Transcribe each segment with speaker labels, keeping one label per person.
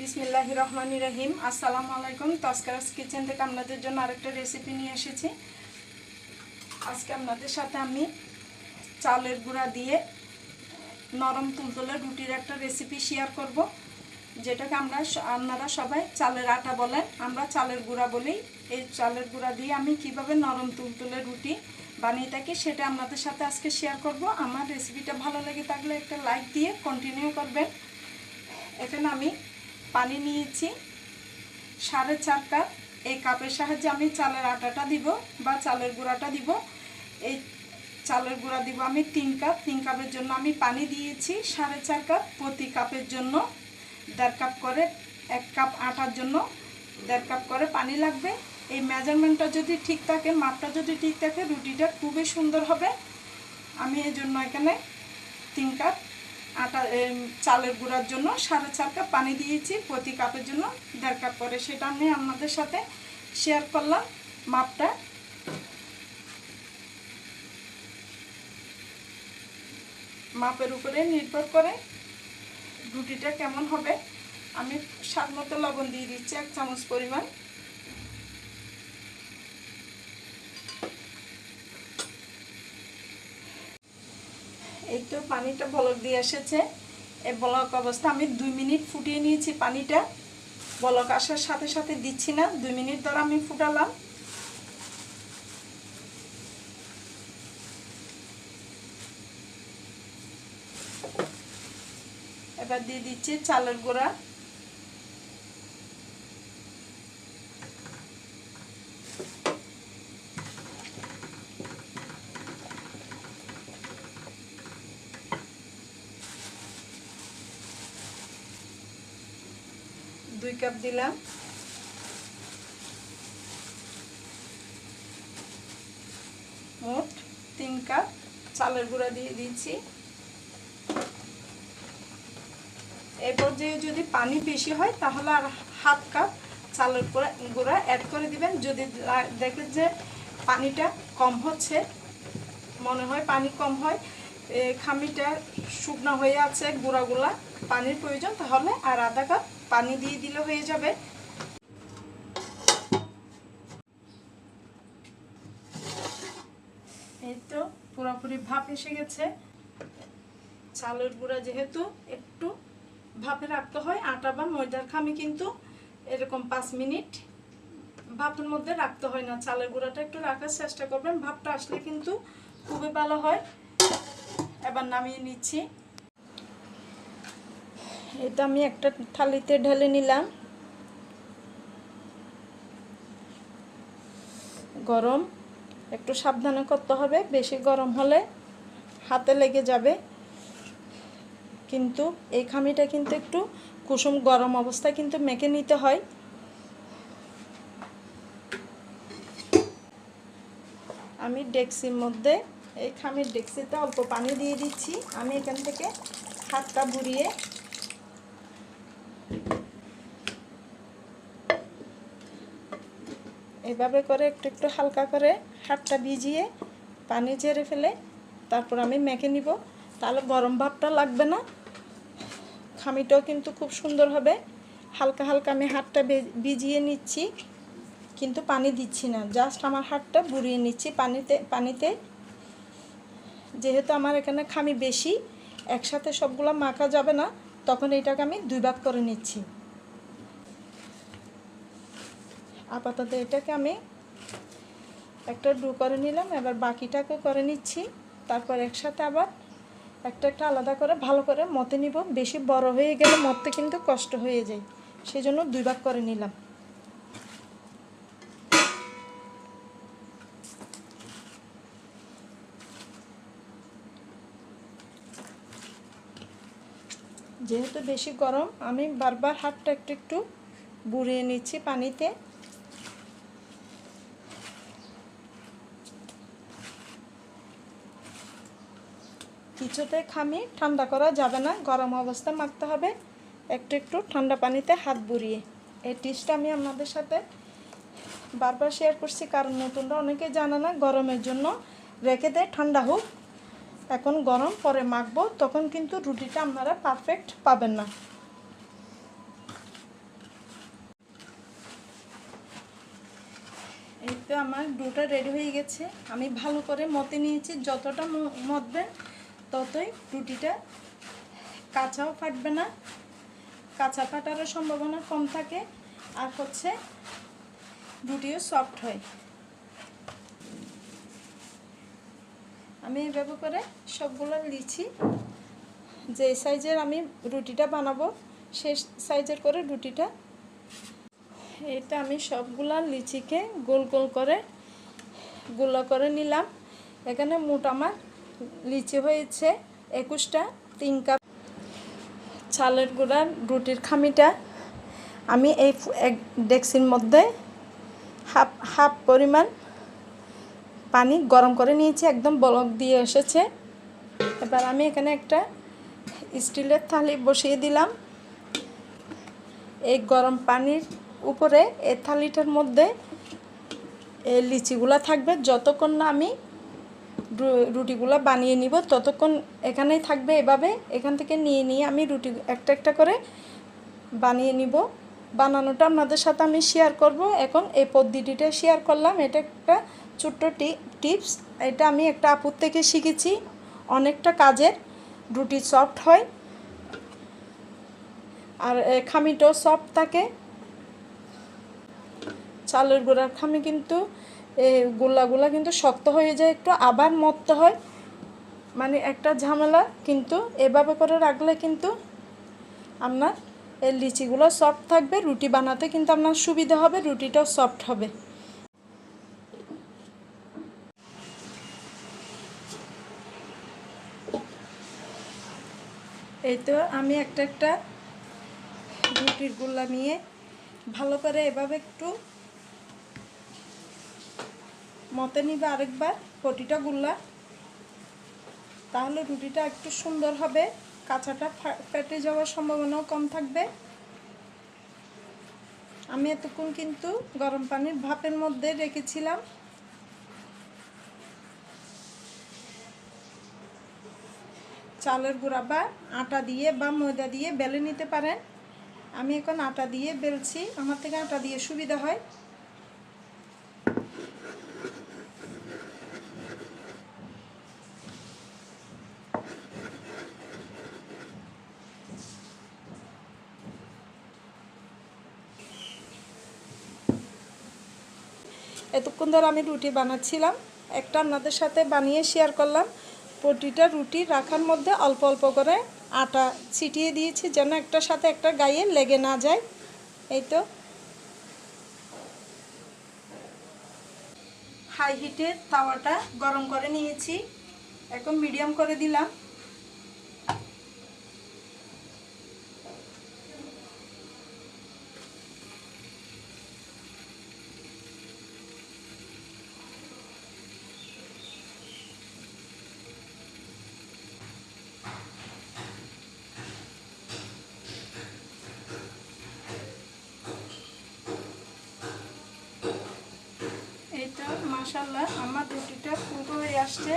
Speaker 1: বিসমিল্লাহ রহমানি রহিম। আসসালামু আলাইকুম। তস্কারাস কিচেন থেকে আপনাদের জন্য আরেকটা রেসিপি নিয়ে এসেছি। আজকে আপনাদের সাথে আমি চালের গুঁড়া দিয়ে নরম তুলতুলে রুটির একটা রেসিপি শেয়ার করব, যেটাকে আমরা আপনারা সবাই চালের আটা বলেন, আমরা চালের গুঁড়া বলি। এই চালের গুঁড়া দিয়ে আমি কীভাবে নরম তুলতুলে রুটি বানিয়ে থাকি সেটা আপনাদের সাথে আজকে শেয়ার করব। আমার রেসিপিটা ভালো লেগে থাকলে একটা লাইক দিয়ে কন্টিনিউ করবেন। এখানে আমি পানি নিয়েছি। সাড়ে চার কাপ এই কাপের সাহায্যে আমি চালের আটাটা দিব বা চালের গুঁড়াটা দিব। এই চালের গুঁড়া দিব আমি তিন কাপ। তিন কাপের জন্য আমি পানি দিয়েছি সাড়ে চার কাপ। প্রতি কাপের জন্য দেড় কাপ করে, এক কাপ আটার জন্য দেড় কাপ করে পানি লাগবে। এই মেজারমেন্টটা যদি ঠিক থাকে, মাপটা যদি ঠিক থাকে, রুটিটা খুবই সুন্দর হবে। আমি এই জন্য এখানে তিন কাপ আটা চালের গুঁড়ার জন্য সাড়ে চার কাপ পানি দিয়েছি, প্রতি কাপের জন্য দেড় কাপ করে। সেটা আমি আপনাদের সাথে শেয়ার করলাম মাপটা। মাপের উপরে নির্ভর করে রুটিটা কেমন হবে। আমি স্বাদ মতো লবণ দিয়ে দিচ্ছি, এক চামচ পরিমাণ। এই তো পানিটা বলক দিয়ে এসেছে। এই বলক অবস্থা, আমি দুই মিনিট ফুটিয়ে নিয়েছি পানিটা। বলক আসার সাথে সাথে দিচ্ছি না, দুই মিনিট ধরে আমি ফুটালাম। এবার দিয়ে দিচ্ছি চালের গুঁড়া দুই কাপ দিলাম। মোট তিন কাপ চালের গুঁড়া দিয়ে দিচ্ছি এরপর যে যদি পানি বেশি হয়, তাহলে আর হাফ কাপ চালের গুঁড়া গুঁড়া অ্যাড করে দিবেন। যদি দেখেন যে পানিটা কম হচ্ছে, মনে হয় পানি কম হয় খামিটা শুকনো হয়ে আছে, গুঁড়াগুলা, পানির প্রয়োজন, তাহলে আর আধা কাপ পানি দিয়ে দিলে হয়ে যাবে। এই তো পুরোপুরি ভাপ এসে গেছে। চালের গুঁড়া যেহেতু একটু ভাপে রাখতে হয়, আটা বা ময়দার খামি কিন্তু এরকম পাঁচ মিনিট ভাপের মধ্যে রাখতে হয় না। চালের গুঁড়াটা একটু রাখার চেষ্টা করবেন, ভাপটা আসলে কিন্তু খুবই ভালো হয়। এবার নামিয়ে নিচ্ছি। এটা আমি একটা থালিতে ঢেলে নিলাম। গরম, একটু সাবধানে করতে হবে, বেশি গরম হলে হাতে লেগে যাবে। কিন্তু এই খামিটা কিন্তু একটু কুসুম গরম অবস্থায় কিন্তু মেখে নিতে হয়। আমি ডেক্সির মধ্যে এই খামির ডেক্সিতে অল্প পানি দিয়ে দিচ্ছি। আমি এখান থেকে হাতটা বুড়িয়ে এভাবে করে একটু একটু হালকা করে হাতটা ভিজিয়ে পানি ঝেড়ে ফেলে তারপর আমি মেখে নিব। তাহলে গরম ভাবটা লাগবে না। খামিটাও কিন্তু খুব সুন্দর হবে। হালকা হালকা আমি হাতটা ভিজিয়ে নিচ্ছি। কিন্তু পানি দিচ্ছি না। জাস্ট আমার হাতটা বুড়িয়ে নিচ্ছি পানিতে পানিতে। যেহেতু আমার এখানে খামি বেশি, একসাথে সবগুলো মাখা যাবে না, তখন এটাকে আমি দুই ভাগ করে নিচ্ছি। আপাতত এটাকে আমি একটা ডু করে নিলাম, এবার বাকিটাকে করে নিচ্ছি। তারপর একসাথে আবার একটা একটা আলাদা করে ভালো করে মতে নিব। বেশি বড় হয়ে গেলে মতে কিন্তু কষ্ট হয়ে যায় সেই জন্য দুই ভাগ করে নিলাম। যেহেতু বেশি গরম, আমি বারবার হাতটা একটু একটু বুড়িয়ে নিচ্ছি পানিতে। কিছুতে খামি, ঠান্ডা করা যাবে না, গরম অবস্থা মাখতে হবে। একটু একটু ঠান্ডা পানিতে হাত বুড়িয়ে। এই টিপসটা আমি আপনাদের সাথে বারবার শেয়ার করছি, কারণ নতুনরা অনেকে জানে না, গরমের জন্য রেখে দেয়, ঠান্ডা হোক। এখন গরম, পরে মাখবো, তখন কিন্তু রুটিটা আপনারা পারফেক্ট পাবেন না। এই তো আমার ডোটা রেডি হয়ে গেছে। আমি ভালো করে মতে নিয়েছি, যতটা মতবেন ততই রুটিটা কাঁচাও ফাটবে না। কাঁচা ফাটারও সম্ভাবনা কম থাকে। আর হচ্ছে রুটিও সফট হয়। আমি এইভাবে করে সবগুলো লিচি, যে সাইজের আমি রুটিটা বানাবো সেই সাইজের করে রুটিটা, এটা আমি সবগুলা লিচিকে গোল গোল করে, গোলা করে নিলাম। এখানে মোট আমার লিচি হয়েছে একুশটা, তিন কাপ চালের গুঁড়ার রুটির খামিটা। আমি এই এক ডেক্সির মধ্যে হাফ হাফ পরিমাণ পানি গরম করে নিয়েছি, একদম বলক দিয়ে এসেছে। এবার আমি এখানে একটা স্টিলের থালি বসিয়ে দিলাম। এই গরম পানির উপরে এই থালিটার মধ্যে এই লিচিগুলো থাকবে। যতক্ষণ না আমি রুটিগুলো বানিয়ে নিব, ততক্ষণ এখানেই থাকবে। এভাবে এখান থেকে নিয়ে নিয়ে আমি রুটি একটা একটা করে বানিয়ে নিব। বানানোটা আপনাদের সাথে আমি শেয়ার করব। এখন এই পদ্ধতিটা শেয়ার করলাম। এটা একটা ছোট্ট টিপস এটা আমি একটা আপুর থেকে শিখেছি। অনেকটা কাজের। রুটি সফট হয়। আর খামিটাও সফট থাকে। চালের গোড়ার খামি কিন্তু গোল্লাগুলা কিন্তু শক্ত হয়ে যায়। একটু আবার মরতে হয়। মানে একটা ঝামেলা কিন্তু এভাবে করে রাখলে কিন্তু আপনার এই লিচিগুলো সফট থাকবে, রুটি বানাতে কিন্তু আপনার সুবিধা হবে, রুটিটাও সফট হবে। এই তো আমি একটা একটা রুটির গোল্লা নিয়ে ভালো করে এভাবে একটু মতে নিবে আরেকবার প্রতিটা গুল্লা। তাহলে রুটিটা একটু সুন্দর হবে। কাঁচাটা ফেটে যাওয়ার সম্ভাবনাও কম থাকবে। আমি এতক্ষণ কিন্তু গরম পানির ভাপের মধ্যে রেখেছিলাম। চালের গুঁড়া বা আটা দিয়ে বা ময়দা দিয়ে বেলে নিতে পারেন। আমি এখন আটা দিয়ে বেলছি। আমার থেকে আটা দিয়ে সুবিধা হয়। এতক্ষণ ধরে আমি রুটি বানাচ্ছিলাম। একটা আপনাদের সাথে বানিয়ে শেয়ার করলাম। প্রতিটা রুটি রাখার মধ্যে অল্প অল্প করে আটা ছিটিয়ে দিয়েছি যেন একটার সাথে একটা গায়ে লেগে না যায়। এই তো। হাই হিটের তাওয়াটা গরম করে নিয়েছি। এখন মিডিয়াম করে দিলাম এই তো মাসাল্লাহ আমার রুটিটা ফুটো হয়ে আসছে।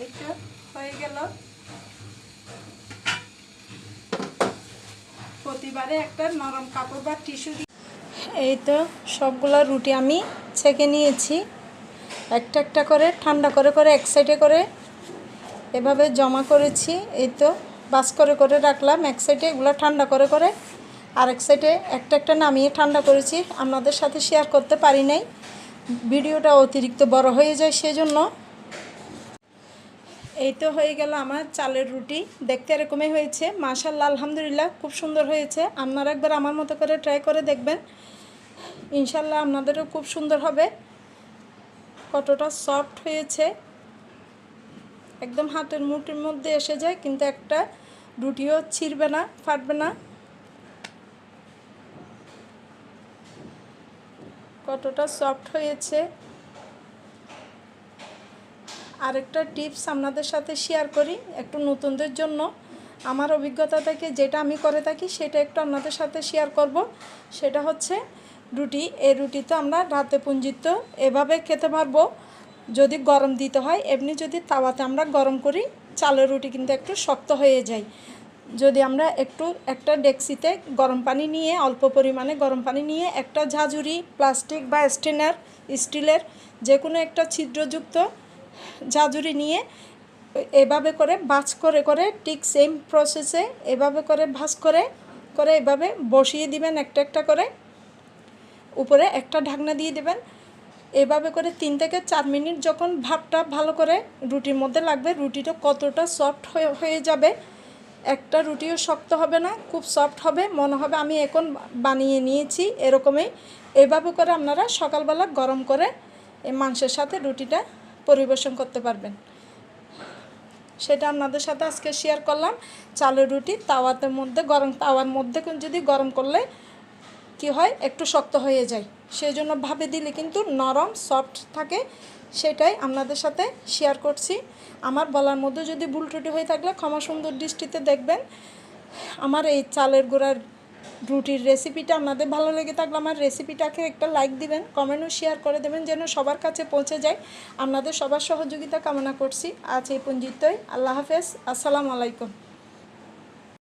Speaker 1: এই তো হয়ে গেল। প্রতিবারে একটা নরম কাপড় বা টিস্যু এই তো সবগুলো রুটি আমি ছেঁকে নিয়েছি। একটা একটা করে, ঠান্ডা করে করে, এক সাইডে করে এভাবে জমা করেছি। এই তো বাস করে করে রাখলাম। এক সাইডে এগুলো ঠান্ডা করে করে আরেক সাইডে একটা একটা নামিয়ে ঠান্ডা করেছি। আপনাদের সাথে শেয়ার করতে পারি নাই। ভিডিওটা অতিরিক্ত বড় হয়ে যায় সেজন্য। এই তো হয়ে গেল আমার চালের রুটি। দেখতে এরকমই হয়েছে। মাশাল্লাহ আলহামদুলিল্লাহ, খুব সুন্দর হয়েছে। আপনারা একবার আমার মতো করে ট্রাই করে দেখবেন। ইনশাল্লাহ আপনাদেরও খুব সুন্দর হবে। কতটা সফট হয়েছে। একদম হাতের মুঠির মধ্যে এসে যায়, কিন্তু একটা রুটিও ছিঁড়বে না, ফাটবে না। কতটা সফট হয়েছে। আরেকটা টিপস আপনাদের সাথে শেয়ার করি, একটু নতুনদের জন্য। আমার অভিজ্ঞতা থেকে যেটা আমি করে থাকি, সেটা একটু আপনাদের সাথে শেয়ার করব। সেটা হচ্ছে রুটি, এই রুটি তো আমরা রাতে পুঞ্জিত এভাবে খেতে পারব। যদি গরম দিতে হয়, এমনি যদি তাওয়াতে আমরা গরম করি, চালের রুটি কিন্তু একটু শক্ত হয়ে যায়। যদি আমরা একটু, একটা ডেক্সিতে গরম পানি নিয়ে, অল্প পরিমাণে গরম পানি নিয়ে একটা ঝাঁঝুরি, প্লাস্টিক বা স্টেনার, স্টিলের যে কোনো একটা ছিদ্রযুক্ত ঝাঁঝুরি নিয়ে এভাবে করে ভাঁজ করে করে ঠিক সেম প্রসেসে এভাবে করে ভাঁজ করে করে এভাবে বসিয়ে দিবেন একটা একটা করে। উপরে একটা ঢাকনা দিয়ে দেবেন। এভাবে করে তিন থেকে চার মিনিট যখন ভাপটা ভালো করে রুটির মধ্যে লাগবে, রুটিটা কতটা সফট হয়ে হয়ে যাবে একটা রুটিও শক্ত হবে না, খুব সফট হবে, মনে হবে আমি এখন বানিয়ে নিয়েছি এরকমই। এভাবে করে আপনারা সকালবেলা গরম করে এই মাংসের সাথে রুটিটা পরিবেশন করতে পারবেন। সেটা আপনাদের সাথে আজকে শেয়ার করলাম। চালের রুটি তাওয়াতে মধ্যে, গরম তাওয়ার মধ্যে যদি গরম করলে কি হয়? একটু শক্ত হয়ে যায়। সেই জন্য ভাবে দিলে কিন্তু নরম সফট থাকে। সেটাই আপনাদের সাথে শেয়ার করছি। আমার বলার মধ্যে যদি ভুল ত্রুটি হয়ে থাকলে ক্ষমা সুন্দর দৃষ্টিতে দেখবেন। আমার এই চালের গোড়ার রুটির রেসিপিটা আপনাদের ভালো লেগে থাকলে আমার রেসিপিটাকে একটা লাইক দিবেন কমেন্টও শেয়ার করে দেবেন যেন সবার কাছে পৌঁছে যায়। আপনাদের সবার সহযোগিতা কামনা করছি। আজ এই পঞ্জিতই আল্লাহ হাফেজ। আসসালামু আলাইকুম।